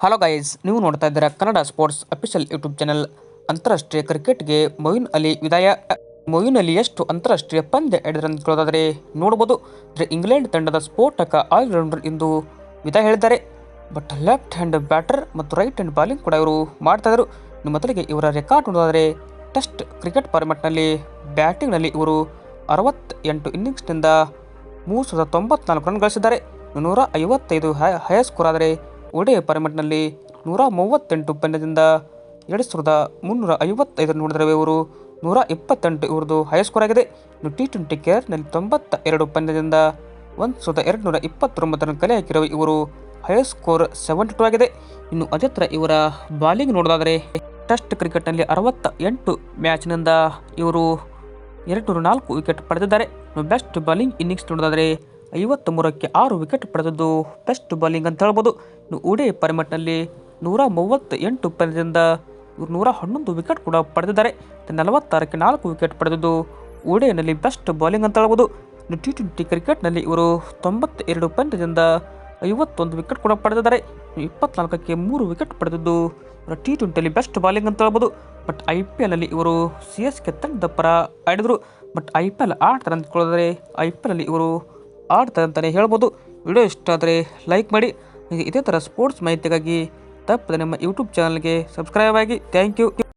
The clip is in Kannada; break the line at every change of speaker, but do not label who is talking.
ಹಲೋ ಗೈಸ್ ನೀವು ನೋಡ್ತಾ ಇದ್ದೀರಾ Kannada sports official YouTube channel ಅಂತಾರಾಷ್ಟ್ರೀಯ ಕ್ರಿಕೆಟ್ಗೆ ಮೊಯಿನ್ ಅಲಿ ವಿದಾಯ. ಮೊಯಿನ್ ಅಲಿ ಎಷ್ಟು ಅಂತಾರಾಷ್ಟ್ರೀಯ ಪಂದ್ಯ ಆಡಿದ್ರಂತ ಕೇಳೋದಾದರೆ ನೋಡ್ಬೋದು. ಇಂಗ್ಲೆಂಡ್ ತಂಡದ ಸ್ಫೋಟಕ ಆಲ್ರೌಂಡರ್ ಎಂದು ವಿದಾಯ ಹೇಳಿದ್ದಾರೆ. ಬಟ್ ಲೆಫ್ಟ್ ಹ್ಯಾಂಡ್ ಬ್ಯಾಟರ್ ಮತ್ತು ರೈಟ್ ಹ್ಯಾಂಡ್ ಬಾಲಿಂಗ್ ಕೂಡ ಇವರು ಮಾಡ್ತಾ ಇದ್ದರು ನಿಮ್ಮ ಮೊದಲಿಗೆ ಇವರ ರೆಕಾರ್ಡ್ ನೋಡೋದಾದರೆ ಟೆಸ್ಟ್ ಕ್ರಿಕೆಟ್ ಫಾರ್ಮೆಟ್ನಲ್ಲಿ ಬ್ಯಾಟಿಂಗ್ನಲ್ಲಿ ಇವರು ಅರವತ್ತೆಂಟು ಇನ್ನಿಂಗ್ಸ್ನಿಂದ ಮೂರು ಸಾವಿರದ ತೊಂಬತ್ನಾಲ್ಕು ರನ್ ಗಳಿಸಿದ್ದಾರೆ. ನೂರ ಐವತ್ತೈದು ಹೈ ಸ್ಕೋರ್ ಆದರೆ ಒಡೆ ಫಾರ್ಮೆಟ್ನಲ್ಲಿ ನೂರ ಮೂವತ್ತೆಂಟು ಪಂದ್ಯದಿಂದ ಎರಡು ಸಾವಿರದ ಮುನ್ನೂರ ಐವತ್ತೈದು ರನ್ ನೋಡಿದರೆ ಇವರು. ನೂರ ಇಪ್ಪತ್ತೆಂಟು ಇವ್ರದ್ದು ಹೈ ಸ್ಕೋರ್ ಆಗಿದೆ. ಇನ್ನು ಟಿ ಟ್ವೆಂಟಿ ಕೇರ್ನಲ್ಲಿ ತೊಂಬತ್ತ ಎರಡು ಪಂದ್ಯದಿಂದ ಒಂದು ಸಾವಿರದ ಎರಡು ನೂರ ಇಪ್ಪತ್ತೊಂಬತ್ತು ರನ್ ಕಲೆ ಹಾಕಿರುವ ಇವರು ಹೈ ಸ್ಕೋರ್ ಸೆವೆಂಟಿ ಟು ಆಗಿದೆ. ಇನ್ನು ಅದೇ ಇವರ ಬಾಲಿಂಗ್ ನೋಡೋದಾದರೆ ಟೆಸ್ಟ್ ಕ್ರಿಕೆಟ್ನಲ್ಲಿ ಅರವತ್ತ ಎಂಟು ಮ್ಯಾಚ್ನಿಂದ ಇವರು ಎರಡು ನೂರ ನಾಲ್ಕು ವಿಕೆಟ್ ಪಡೆದಿದ್ದಾರೆ. ಬೆಸ್ಟ್ ಬಾಲಿಂಗ್ ಇನ್ನಿಂಗ್ಸ್ ನೋಡೋದಾದರೆ ಐವತ್ತ ಮೂರಕ್ಕೆ ಆರು ವಿಕೆಟ್ ಪಡೆದದ್ದು ಬೆಸ್ಟ್ ಬೌಲಿಂಗ್ ಅಂತ ಹೇಳ್ಬೋದು. ಇನ್ನು ಉಡೆ ಫಾರ್ಮೆಟ್ನಲ್ಲಿ ನೂರ ಮೂವತ್ತ ಎಂಟು ಪಂದ್ಯದಿಂದ ಇವರು ನೂರ ಹನ್ನೊಂದು ವಿಕೆಟ್ ಕೂಡ ಪಡೆದಿದ್ದಾರೆ. ನಲವತ್ತಾರಕ್ಕೆ ನಾಲ್ಕು ವಿಕೆಟ್ ಪಡೆದದ್ದು ಉಡೆಯಲ್ಲಿ ಬೆಸ್ಟ್ ಬಾಲಿಂಗ್ ಅಂತ ಹೇಳ್ಬೋದು. ಇನ್ನು ಟಿ ಟ್ವೆಂಟಿ ಕ್ರಿಕೆಟ್ನಲ್ಲಿ ಇವರು ತೊಂಬತ್ತೆರಡು ಪಂದ್ಯದಿಂದ ಐವತ್ತೊಂದು ವಿಕೆಟ್ ಕೂಡ ಪಡೆದಿದ್ದಾರೆ. ಇಪ್ಪತ್ನಾಲ್ಕಕ್ಕೆ ಮೂರು ವಿಕೆಟ್ ಪಡೆದದ್ದು ಟಿ ಟ್ವೆಂಟಿಯಲ್ಲಿ ಬೆಸ್ಟ್ ಬಾಲಿಂಗ್ ಅಂತ ಹೇಳ್ಬೋದು. ಬಟ್ ಐ ಪಿ ಎಲ್ನಲ್ಲಿ ಇವರು ಸಿ ಎಸ್ ಕೆ ತಂಡದ ಪರ ಆಡಿದರು. ಬಟ್ ಐ ಪಿ ಎಲ್ ಆಡ್ತಾರೆ ಅಂದ್ಕೊಳ್ಳೋದ್ರೆ ಐ ಪಿ ಎಲ್ನಲ್ಲಿ ಇವರು ಆಡ್ತಾರೆ ಅಂತಲೇ ಹೇಳ್ಬೋದು. ವಿಡಿಯೋ ಇಷ್ಟ ಆದರೆ ಲೈಕ್ ಮಾಡಿ. ಇದೇ ಥರ ಸ್ಪೋರ್ಟ್ಸ್ ಮಾಹಿತಿಗಾಗಿ ತಪ್ಪದೆ ನಮ್ಮ ಯೂಟ್ಯೂಬ್ ಚಾನಲ್ಗೆ ಸಬ್ಸ್ಕ್ರೈಬ್ ಆಗಿ. Thank you